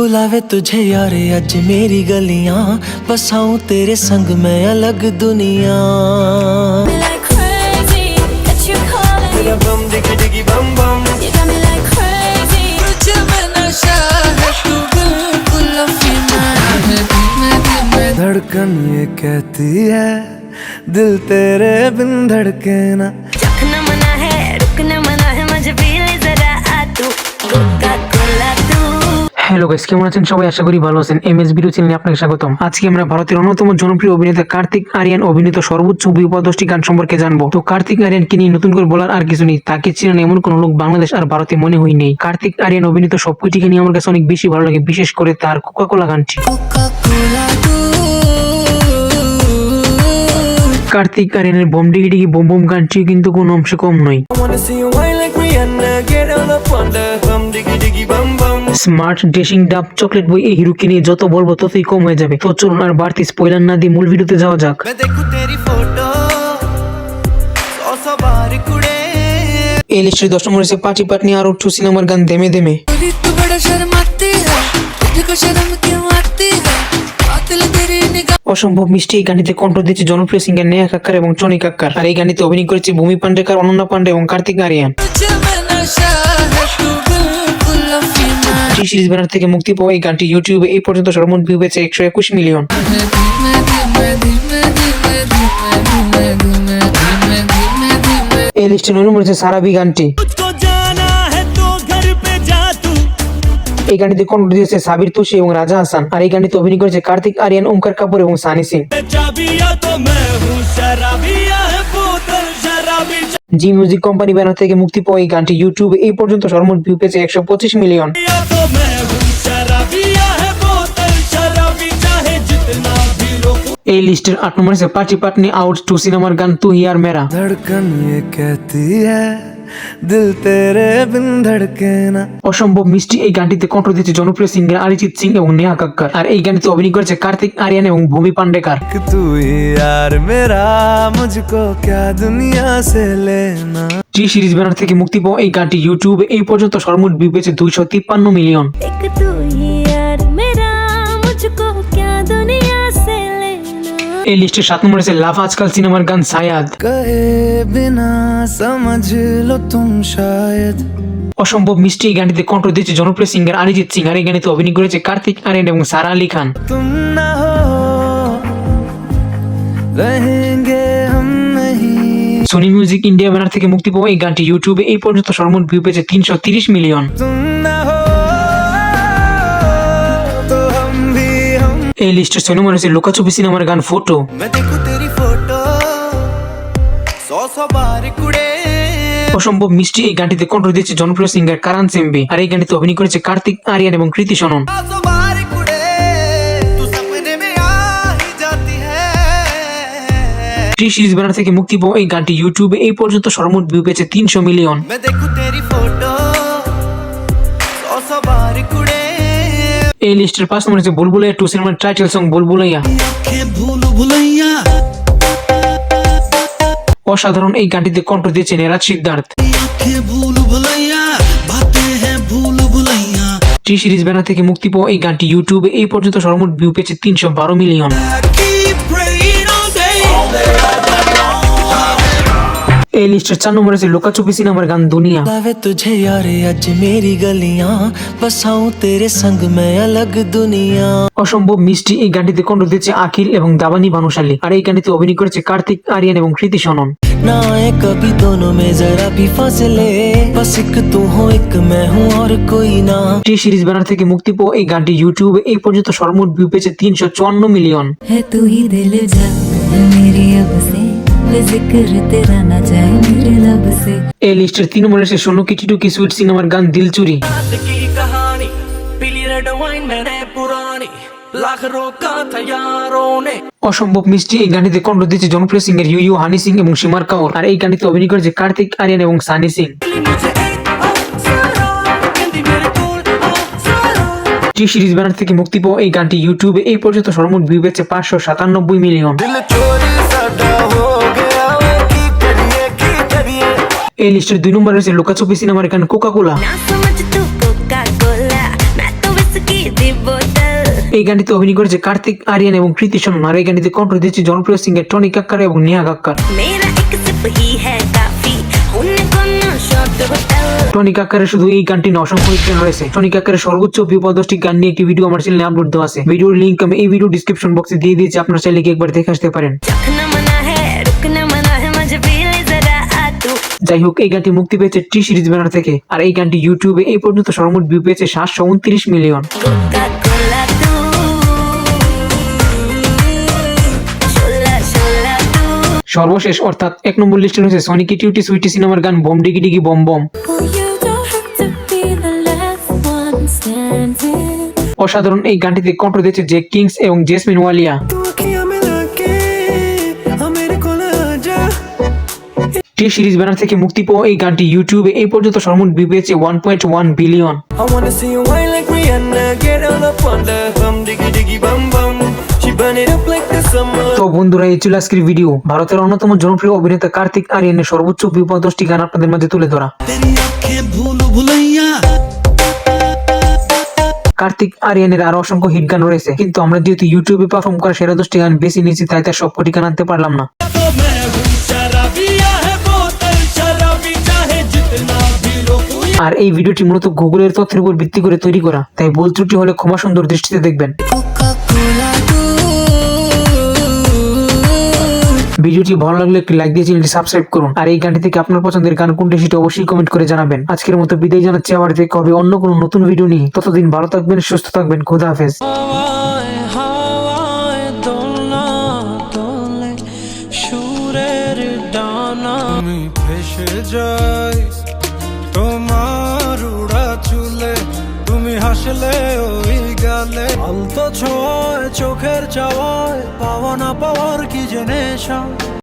बुलावे तुझे यार अज मेरी गलिया। बसाऊ तेरे संग मैं अलग दुनिया। धड़कन ये कहती है दिल तेरे बिन धड़के ना। হ্যালো গাইস কেমন আছেন? সবাই আশা করি ভালো আছেন। এম এস বিরু চ্যানেলে আপনাকে স্বাগতম। আজকে আমরা ভারতের অন্যতম জনপ্রিয় অভিনেতা কার্তিক আরিয়ান অভিনীত সর্বোচ্চ বিপদ গান সম্পর্কে জানব। তো কার্তিক আরিয়ানকে নিয়ে নতুন করে বলার আর কিছু নেই, তাকে ছিলেন এমন কোন লোক বাংলাদেশ আর ভারতে মনে হই নেই। কার্তিক আরিয়ান অভিনীত সবকিছুকে নিয়ে আমার কাছে অনেক বেশি ভালো লাগে, বিশেষ করে তার কোকা কোলা গানটি। কোকা কোলা কার্তিক আরিয়ানের bom diggy diggy bom bom গানটিও কিন্তু কোনো অংশ কম নয়। স্মার্ট ড্রেসিং ডাব চকলেট বই এই হিরোকে নিয়ে যত বলব ততই কম হয়ে যাবে। তো চলুন আর বাড়তি স্পয়লার না দিয়ে মূল ভিডিওতে যাওয়া যাক। এই লিস্টের দশম রয়েছে পাটি পাট নিয়ে আরও উঠছো সিনেমার গান দেমে দেমে। অসম্ভব মিষ্টি এই গানটিতে কণ্ঠ দিচ্ছে জনপ্রিয় সিঙ্গার নেহা কাক্কার এবং টনি কাক্কার। আর এই গানটিতে অভিনয় করেছে ভূমি পান্ডেকার, অনন্যা পান্ডে এবং Kartik Aaryan. T Series banner থেকে মুক্তি পাওয়া এই গানটি ইউটিউবে এই পর্যন্ত সর্বমোট ভিউ পেয়েছে একশো একুশ মিলিয়ন। এই লিস্টে নুন সারা হচ্ছে সারাবি গানটি। এই গানটিতে কণ্ঠ দিয়েছে সাবির তুষি এবং রাজা হাসান আর এই গানটিতে অভিনয় করেছে কার্তিক আরিয়ান ওমকার কাপুর এবং সানি সিং चाबिया तो मैं हूँ शराबिया है बोतल शराबी জি মিউজিক কোম্পানি ব্যানার থেকে মুক্তি পাওয়া এই গানটি ইউটিউবে এই পর্যন্ত সর্বমোট ভিউ পেয়েছে একশো পঁচিশ মিলিয়ন चाबिया तो मैं हूँ शराबिया है बोतल शराबी चाहे जितना भी रोको এই লিস্টের আট নম্বর হচ্ছে পাটি পাটনি আউট টু সিনেমার গান তু হিয়ার মেরা धड़कन ये कहती है দিল তেরে বিন ধড়কে না অসম্ভব মিষ্টি এই গানটিতে কণ্ঠ দিয়েছে জনপ্রিয় সিঙ্গার অরিজিৎ সিং এবং নেহা কাক্কর। আর এই গানটিতে অভিনয় করেছে কার্তিক আরিয়ান এবং ভূমি পান্ডেকার। তুই আর মেরা মুঝকো ক্যা দুনিয়া সে লেনা টি সিরিজ ব্যানার থেকে মুক্তি পাওয়া এই গানটি ইউটিউবে এই পর্যন্ত সর্বমোট বিবেচে দুইশো তিপ্পান্ন মিলিয়ন। এই লিস্টের সাত নম্বরে আছে লাভ আজকাল সিনেমার গান সায়াদ। অসম্ভব মিষ্টি এই গানটিতে কণ্ঠ দিয়েছে জনপ্রিয় সিঙ্গার অরিজিৎ সিং আর এই গানিতে অভিনয় করেছে কার্তিক আরেন এবং Sara Ali Khan. Sony music India banner থেকে মুক্তি পাওয়া এই গানটি ইউটিউবে এই পর্যন্ত সর্বমোট ভিউ পেয়েছে তিনশো তিরিশ মিলিয়ন এই লিস্টে সোনু মনে হচ্ছে লুকাচুপি সিনেমার গান ফটো অসম্ভব মিষ্টি এই গানটিতে কণ্ঠ দিয়েছে জনপ্রিয় সিঙ্গার কারান সেম্বি। আর এই গানটিতে অভিনয় করেছে কার্তিক আরিয়ান এবং কৃতি সনন। টি সিরিজ ব্যানার থেকে মুক্তি পাওয়া এই গানটি ইউটিউবে এই পর্যন্ত সর্বমোট ভিউ পেয়েছে তিনশো মিলিয়ন এই লিস্টের পাঁচ নম্বর হচ্ছে বুলবুলাইয়া টু সিনেমার টাইটেল সং বুলবুলাইয়া। অসাধারণ এই গানটিতে কণ্ঠ দিয়েছেন এরাজ সিদ্ধার্থ টি সিরিজ ব্যানার থেকে মুক্তি পাওয়া এই গানটি ইউটিউবে এই পর্যন্ত সর্বমোট ভিউ পেয়েছে তিনশো বারো মিলিয়ন। এই লিস্টের চার নম্বর আছে লুকাছুপি সিনেমার গান দুনিয়া लावे तुझे यारे अज मेरी गलियां बसाऊं तेरे संग मैं अलग दुनिया অসম্ভব মিষ্টি এই গানটিতে কণ্ঠ দিয়েছে আখিল এবং দাবানি ভানুশালী আর এই গানটিতে অভিনয় করেছে কার্তিক আরিয়ান এবং কৃতি সনন ना आए कभी दोनों में जरा भी फासले बस एक तू हो एक मैं हूँ और कोई ना টি সিরিজ ব্যানার থেকে মুক্তি পাওয়া এই গানটি ইউটিউবে এই পর্যন্ত সর্বমোট ভিউ পেয়েছে তিনশো চুয়ান্ন মিলিয়ন है तू ही दिल जा मेरी अब से এই লিস্টের তিন সে সিনেমার গান দিল চুরি। অসম্ভব মিষ্টি এই গানটিতে কণ্ঠ দিচ্ছে জনপ্রিয় সিং এর ইউ ইউ হানি সিং এবং সীমার কাউর আর এই গানটিতে অভিনয় করেছে কার্তিক আরিয়ান এবং Sunny Singh. T Series banner থেকে মুক্তি পাওয়া এই গানটি ইউটিউবে এই পর্যন্ত সর্বমোট ভিউ পেয়েছে পাঁচশো সাতানব্বই মিলিয়ন। এই লিস্টের দুই নম্বরে রয়েছে লুকাছুপি সিনেমার গান কোকা কোলা এই গানটিতে অভিনয় করেছে কার্তিক আরিয়ান এবং কৃতি শর্মা আর এই গানটিতে কণ্ঠ দিয়েছে জনপ্রিয় সিঙ্গার টনি কাক্কার এবং নেহা কাক্কার। টনি কাকারের শুধু এই গানটি অসংখ্য গান রয়েছে। টনি কাকারের সর্বোচ্চ বিপদশটি গান নিয়ে একটি ভিডিও আমার চ্যানেলে আপলোড দেওয়া আছে। ভিডিওর লিঙ্ক আমি এই ভিডিও ডিসক্রিপশন বক্সে দিয়ে দিয়েছি আপনার চ্যানেলে একবার দেখে আসতে পারেন। যাই হোক, এই গানটি মুক্তি পেয়েছে টি সিরিজ ব্যানার থেকে, আর এই গানটি ইউটিউবে এই পর্যন্ত সর্বমোট ভিউ পেয়েছে সাতশো উনত্রিশ মিলিয়ন। সর্বশেষ, অর্থাৎ এক নম্বর লিস্টে রয়েছে সনিকি টিউটি সুইটি সিনেমার গান বম ডিগি ডিগি বম বম। অসাধারণ এই গানটিতে কণ্ঠ দিয়েছে জে কিংস এবং Jasmin Walia T Series banner থেকে মুক্তি পাওয়া এই গানটি ইউটিউবে এই পর্যন্ত সর্বমোট ভিউ পেয়েছে ওয়ান পয়েন্ট ওয়ান বিলিয়ন. তো বন্ধুরা এই ছিল আজকের ভিডিও ভারতের অন্যতম জনপ্রিয় অভিনেতা কার্তিক আরিয়ানের সর্বোচ্চ বিপদ দশটি গান আপনাদের মাঝে তুলে ধরা। কার্তিক আরিয়ানের আরও অসংখ্য হিট গান রয়েছে কিন্তু আমরা যেহেতু ইউটিউবে পারফর্ম করা সেরা দশটি গান বেশি নিয়েছি তাই তার সব কোটি গান আনতে পারলাম না। আর এই ভিডিওটি মূলত গুগলের তথ্যের উপর ভিত্তি করে তৈরি করা তাই ভুল ত্রুটি হলে ক্ষমা সুন্দর দৃষ্টিতে দেখবেন। ভিডিওটি ভালো লাগলে একটি লাইক দিয়ে চ্যানেলটি সাবস্ক্রাইব করুন আর এই গানটি থেকে আপনার পছন্দের গান কোনটি সেটা অবশ্যই কমেন্ট করে জানাবেন। আজকের মতো বিদায় জানাচ্ছি আবার দেখতে হবে অন্য কোনো নতুন ভিডিও নিয়ে। ততদিন ভালো থাকবেন সুস্থ থাকবেন খোদা হাফেজ। সুরের ডানা। আমি ভেসে যাই। তুমি হাসলে ওই গালে। আলতো ছোঁয় চোখের চাওয়ায় পাওয়া না পাওয়ার কি জেনে